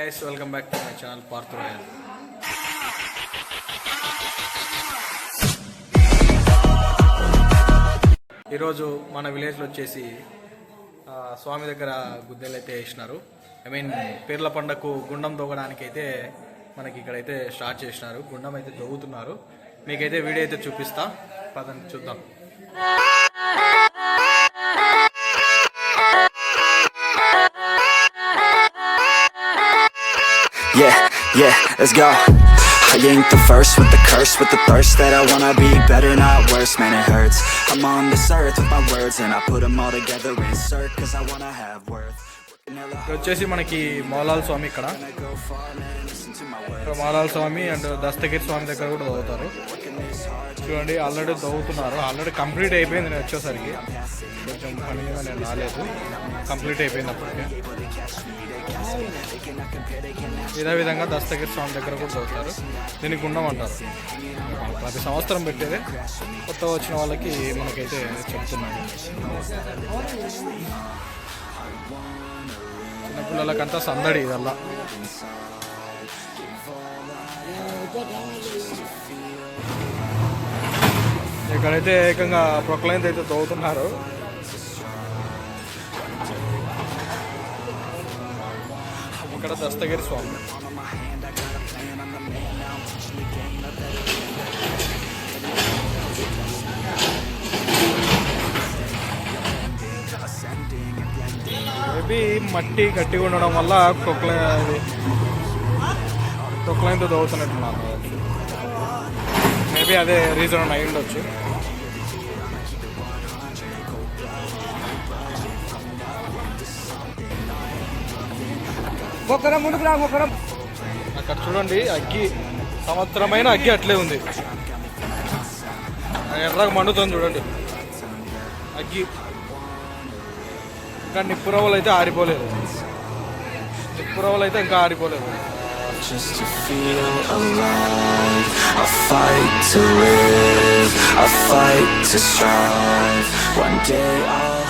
Guys welcome back to my channel Parth Royal ఈరోజు మన విలేజ్లో వచ్చేసి స్వామి దగ్గర గుద్దెలు అయితే వేసినారు. ఐ మీన్ పీర్ల పండకు గుండం దొగడానికి అయితే మనకి ఇక్కడైతే స్టార్ట్ చేసినారు. గుండం అయితే దొగుతున్నారు మీకైతే వీడియో అయితే చూపిస్తా. పదండి చూద్దాం. Yeah, yeah, let's go. I ain't the first with the curse, with the thirst that I wanna be better, not worse. Man, it hurts. I'm on this earth with my words, and I put them all together, insert, cause I wanna have worth. వచ్చేసి మనకి మోలాల్ స్వామి ఇక్కడ Molal Swami and Dastagiri Swami దగ్గర కూడా చదువుతారు చూడండి already చదువుతున్నారు already complete అయిపోయింది నేను వచ్చేసరికి కొంచెం పని నేను రాలేదు కంప్లీట్ అయిపోయింది అప్పటికే ఇదే విధంగా దస్తగిరి స్వామి దగ్గర కూడా చదువుతారు దీనికి గుండం అంటారు. ప్రతి సంవత్సరం పెట్టేదే కొత్త వచ్చిన వాళ్ళకి మనకైతే చెప్తున్నాను చిన్నపిల్లలకంతా సందడి ఇదల్లా. ఇక్కడైతే ఏకంగా ప్రొక్లైన్ అయితే తవ్వుతున్నారు. ఇక్కడ దస్తగిరి స్వామి. మేబీ మట్టి గట్టిగా ఉండడం వల్ల ప్రొక్లైన్ కుక్కలైంతో దోగుతున్నట్టున్నాను మేబీ అదే రీజన్ అయి ఉండొచ్చు. మొక్కరం ముందుకు రా మొక్కరం అక్కడ చూడండి అగ్గి. సంవత్సరమైన అగ్గి అట్లే ఉంది. ఎర్రగా మండుతుంది చూడండి. అగ్గి. ఇంకా నిప్పురవ్వలు అయితే ఆరిపోలేదు. నిప్పురవ్వలు అయితే ఇంకా ఆరిపోలేదు. Just to feel alive, I fight to live, I fight to strive. One day I'll